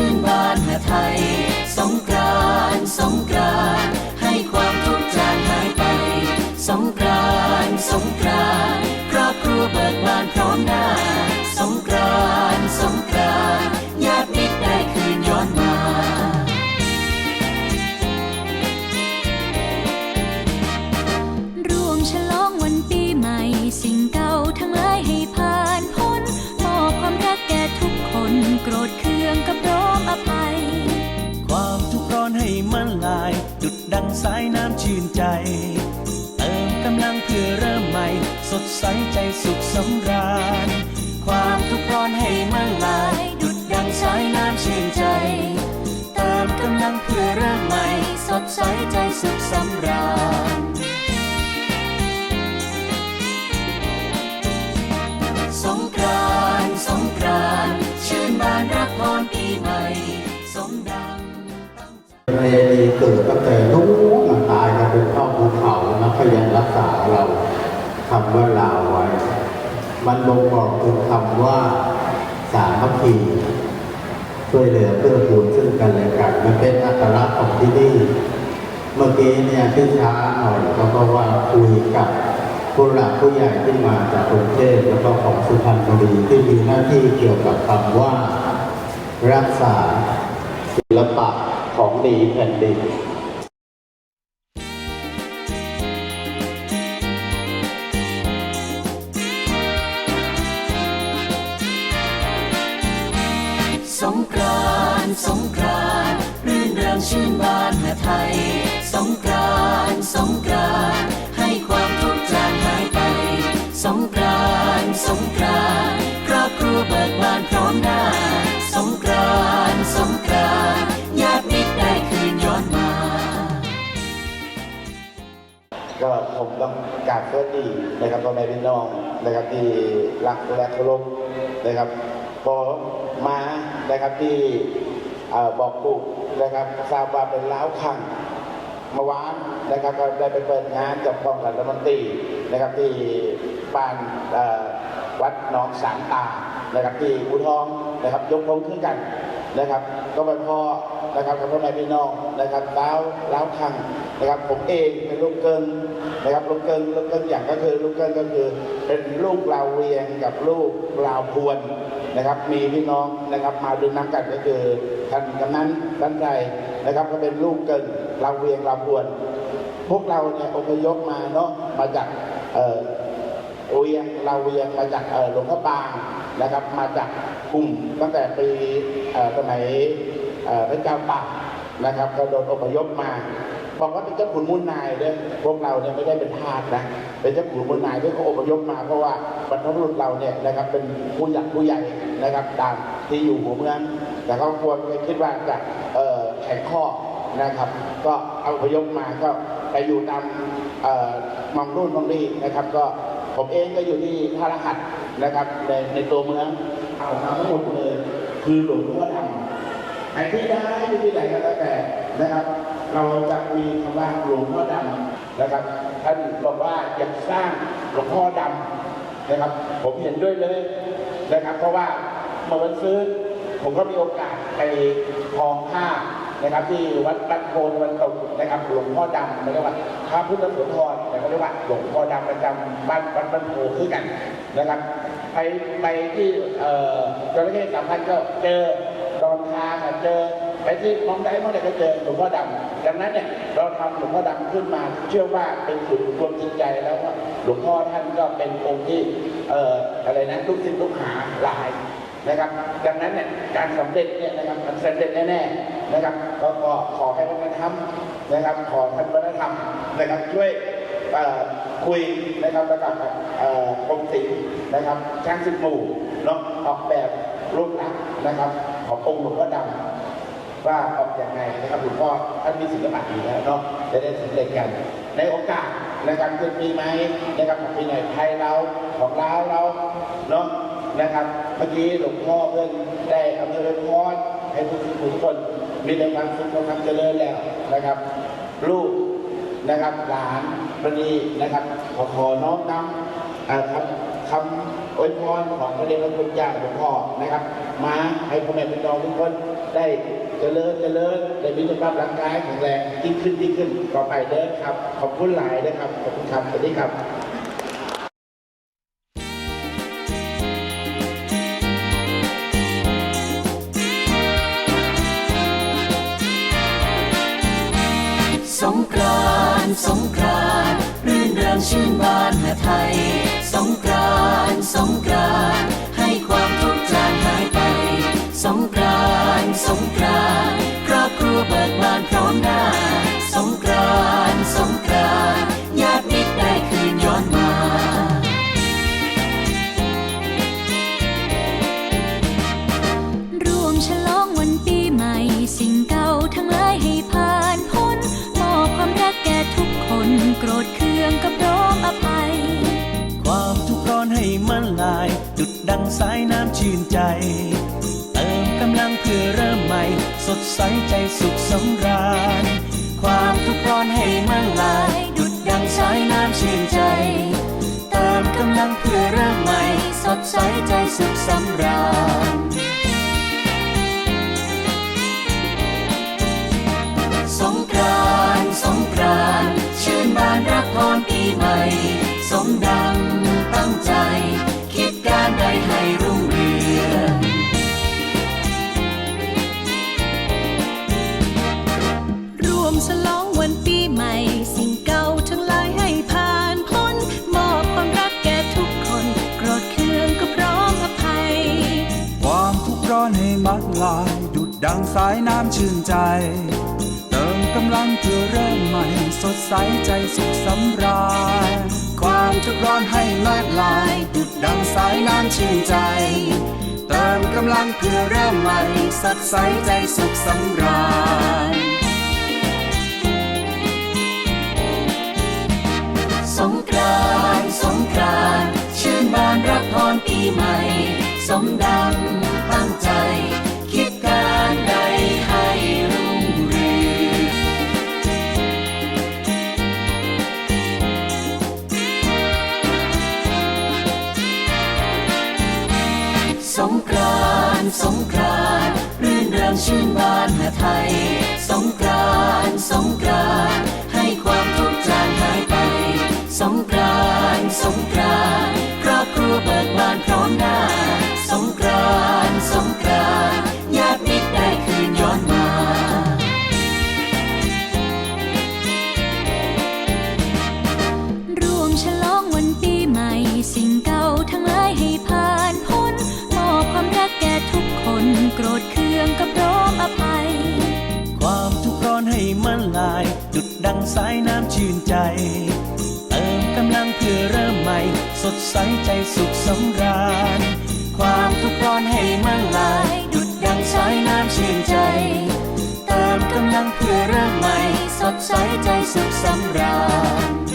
ชื่นบานหาไทย สงกรานต์สงกรานต์ให้ความทุกข์จางหายไป สงกรานต์สงกรานต์ครอบครัวเบิกบานพร้อมหน้า สงกรานต์สงกรานต์ญาติมิตรได้คืนย้อนมาร่วมฉลองวันปีใหม่สิ่งเก่า สายน้ำชื่นใจ เติมกำลังเพื่อเริ่มใหม่ สดใสใจสุขสำราญ ความทุกข์ร้อนให้มันลาย ดุดดังสายน้ำชื่นใจ เติมกำลังเพื่อเริ่มใหม่ สดใสใจสุขสำราญ สงกรานต์สงกรานต์ชื่นบานรับพรปีใหม่ ณีเกิดตั้งแต่นู้นตายกันเป็นเข้าภูเขาแล้วก็ยังรักษาเราคำว่าลาวไว้ มันบ่งบอกถึงคำว่าสามัคคีช่วยเหลือเพื่อกูลซึ่งกันและกันมันเป็นอัตลักษณ์ของที่นี่ เมื่อกี้เนี่ยที่ช้าหน่อยเขาก็ว่าคุยกับผู้หลักผู้ใหญ่ที่มาจากกรุงเทพแล้วก็ของสุพรรณบุรีที่มีหน้าที่เกี่ยวกับคำว่า รักษาศิลปะ ของดีแผ่นดินสงกรานสงกรานรื่นเริงชื่นบานหาไทย สงกรานสงกราน กราบสวัสดีนะครับพ่อแม่พี่น้องนะครับที่รักและเคารพนะครับพอมานะครับที่บอกปุกนะครับทราบว่าเป็นล้าวคังเมื่อวานนะครับก็ได้ไปเปิดงานกับกองกันรัฐมนตรีนะครับที่บ้านวัดหนองสามตานะครับที่อุทองนะครับยกพงขึ้นกันนะครับ ก็ไปพอนะครับกับพ่อแม่พี่น้องนะครับล้าวล้าวคัง นะครับผมเองเป็นลูกเกินนะครับลูกเกินลูกเกินอย่างก็คือลูกเกินก็คือ เป็นลูกลาวเวียงกับลูกลาวพวนนะครับ มีพี่น้องนะครับมาดึงน้ำกันก็คือท่านกำนันท่านใจนะครับ ก็เป็นลูกเกินลาวเวียงลาวพวน พวกเราเนี่ยอพยพมาเนาะมาจากเออเวียงเราเวียงมาจากเออหลวงพ่อบางนะครับ มาจากกลุ่มตั้งแต่ปีเอ่อสมัยเอ่อพระเจ้าตากนะครับก็โดนอพยพมา บอกว่าเป็นเจ้าขุนมูลนายด้วยพวกเราเนี่ยไม่ได้เป็นทาสนะ เป็นเจ้าขุนมูลนายที่เขาอพยพมาเพราะว่าบรรพบุรุษเราเนี่ยนะครับเป็นผู้ใหญ่ผู้ใหญ่นะครับตามที่อยู่หัวเมือง แต่เขาควรคิดว่าจะแข็งข้อนะครับ ก็เอาพยพมาก็ไปอยู่ตามมองรุ่นมองนี่นะครับ ก็ผมเองก็อยู่ที่ท่ารหัสนะครับในในตัวเมืองเอาทั้งหมดเลยคือหลวงพ่อดำไอ้ที่ได้ที่ไหนก็แล้วแต่นะครับ เราจะมีคำว่าหลวงพ่อดำนะครับท่านบอกว่าอยากสร้างหลวงพ่อดำนะครับ ผมเห็นด้วยเลยนะครับ เพราะว่าเมื่อวันซื้อผมก็มีโอกาสไปคลองผ้านะครับ ที่วัดบ้านโพนวันตกนะครับ หลวงพ่อดำเรียกว่าพระพุทธโสธรแต่ก็เรียกว่าหลวงพ่อดำประจำบ้านวัดบ้านโพคือกันนะครับ ไปไปที่เอ่อจระเข้สามพันก็เจอดอนทางอะเจอ ไปที่มองได้เมื่องได้ก็เจอหลวงพ่อดำดังนั้นเนี่ยเราทำหลวงพ่อดำขึ้นมา เชื่อว่าเป็นศูนย์รวมจิตใจแล้วว่าหลวงพ่อท่านก็เป็นองค์ที่เอ่ออะไรนะลูกศิษย์ลูกหาหลายนะครับดังนั้นเนี่ยการสำเร็จเนี่ยนะครับมันสำเร็จแน่ๆนะครับก็ก็ขอให้วัฒนธรรมนะครับ ขอท่านวัฒนธรรมนะครับช่วยคุยนะครับแล้วกับกรมศิลป์นะครับช่างสิบหมู่เนาะออกแบบรูปลักษณ์นะครับขององค์หลวงพ่อดำ ว่าออกอย่างไงนะครับหลวงพ่อท่านมีศิลปะอยู่แล้วเนาะจะได้สำเร็จกัน ในโอกาสนะครับจะมีไหมนะครับของปีไหนไทยเราของลาวเราเนาะนะครับเมื่อกี้หลวงพ่อเพื่อนได้อำนวยพรให้ทุกทุกคนมีแต่ความสุขความเจริญแล้วนะครับ ลูกนะครับหลานวันนี้นะครับขอขอน้อมนำครับคำ อวยพรของพระเดชพระคุณเจ้าหลวงพ่อนะครับ มาให้พ่อแม่พี่น้องทุกคนได้เจริญเจริญได้มีสุขภาพร่างกายแข็งแรงยิ่งขึ้นยิ่งขึ้นต่อไปเด้อครับ ขอบคุณหลายนะครับขอบคุณครับสวัสดีครับสงกรานสงกรานรื่นเริงชื่นบานหาไทย สิ่งเก่าทั้งหลายให้ผ่านพ้นมอบความรักแก่ทุกคนโกรธเคืองกับร้องอภัย ความทุกข์ร้อนให้มันลายดุดดังสายน้ำชื่นใจ เติมกำลังเพื่อเริ่มใหม่ สดใสใจสุขสำราญ ความทุกข์ร้อนให้มันลาย ดุดดังสายน้ำชื่นใจ เติมกำลังเพื่อเริ่มใหม่ สดใสใจสุขสำราญ สมดังตั้งใจ คิดการใดให้รุ่งเรืองรวมฉลองวันปีใหม่ สิ่งเก่าทั้งหลายให้ผ่านพ้น มอบความรักแก่ทุกคน โกรธเคืองก็พร้อมอภัย ความทุกข์ร้อนให้มัดลาย ดุดดังสายน้ำชื่นใจำลังเพื่อเริ่มใหม่สดใสใจสุขสำราญความทุกข์ร้อนให้มัดลายดุดดังสายน้ำชื่นใจ เติมกำลังเพื่อเริ่มใหม่สดใสใจสุขสำราญสงกรานสงกรานชื่นบานรับพรปีใหม่ สมดัง สงกรานรื่นเริงชื่นบานหาไทย สงกรานสงกรานให้ความทุกข์จางหายไป สงกรานสงกรานครอบครัวเบิกบานพร้อมหน้า สงกรานสงกรานญาติมิตรได้คืนย้อนมาร่วมฉลองวันปีใหม่สิ่งเก่าทั้งหลาย สายน้ำชื่นใจ เติมกำลังเพื่อเริ่มใหม่ สดใสใจสุขสำราญ ความทุกข์ร้อนให้มันลาย ดุดดังสายน้ำชื่นใจ เติมกำลังเพื่อเริ่มใหม่ สดใสใจสุขสำราญ